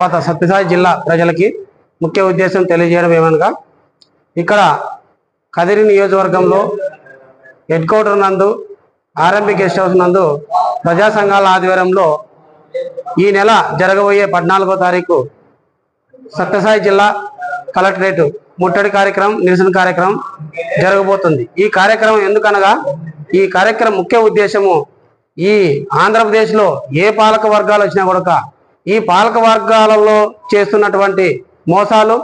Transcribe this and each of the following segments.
తర్వాత సత్యసాయి జిల్లా ప్రజలకి ముఖ్య ఉద్దేశం తెలియజేయడం ఏమనగా ఇక్కడ కదిరి నియోజకవర్గంలో హెడ్ క్వార్టర్ నందు ఆర్ఎంపి గెస్ట్ హౌస్ నందు ప్రజా సంఘాల ఆధ్వర్యంలో ఈ నెల జరగబోయే పద్నాలుగో తారీఖు సత్యసాయి జిల్లా కలెక్టరేట్ ముట్టడి కార్యక్రమం నిరసన కార్యక్రమం జరగబోతుంది. ఈ కార్యక్రమం ఎందుకనగా ఈ కార్యక్రమం ముఖ్య ఉద్దేశము ఈ ఆంధ్రప్రదేశ్లో ఏ పాలక వర్గాలు వచ్చినా కూడా ఈ పాలక వర్గాలలో చేస్తున్నటువంటి మోసాలు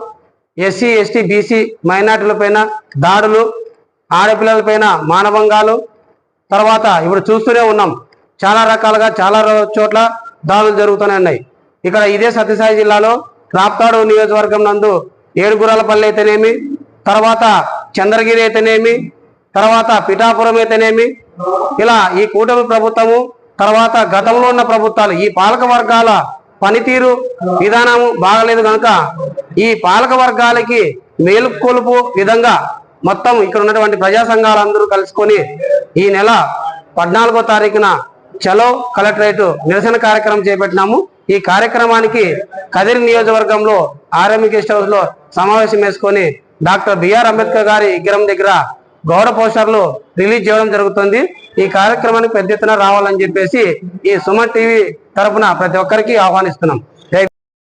ఎస్సీ ఎస్టీ బీసీ మైనార్టీలపైన దాడులు ఆడపిల్లలపైన మానభంగాలు తర్వాత ఇప్పుడు చూస్తూనే ఉన్నాం. చాలా రకాలుగా చాలా చోట్ల దాడులు జరుగుతూనే ఉన్నాయి. ఇక్కడ ఇదే సత్యసాయి జిల్లాలో రాప్తాడు నియోజకవర్గం నందు ఏడుగురాలపల్లి అయితేనేమి తర్వాత చంద్రగిరి అయితేనేమి తర్వాత పిఠాపురం అయితేనేమి ఇలా ఈ కూటమి ప్రభుత్వము తర్వాత గతంలో ఉన్న ప్రభుత్వాలు ఈ పాలక వర్గాల పనితీరు విధానము బాగలేదు కనుక ఈ పాలక వర్గాలకి మేలుకొలుపు విధంగా మొత్తం ఇక్కడ ఉన్నటువంటి ప్రజా సంఘాలందరూ కలుసుకొని ఈ నెల పద్నాలుగో తారీఖున చలో కలెక్టరేట్ నిరసన కార్యక్రమం చేపట్టినాము. ఈ కార్యక్రమానికి కదిరి నియోజకవర్గంలో ఆర్ఎంఈ గెస్ట్ హౌస్లో సమావేశం వేసుకొని డాక్టర్ బిఆర్ అంబేద్కర్ గారి విగ్రహం దగ్గర గౌడ పోస్టర్లు రిలీజ్ చేయడం జరుగుతుంది. ఈ కార్యక్రమానికి పెద్ద ఎత్తున రావాలని చెప్పేసి ఈ సుమన్ టీవీ తరఫున ప్రతి ఒక్కరికి ఆహ్వానిస్తున్నాం.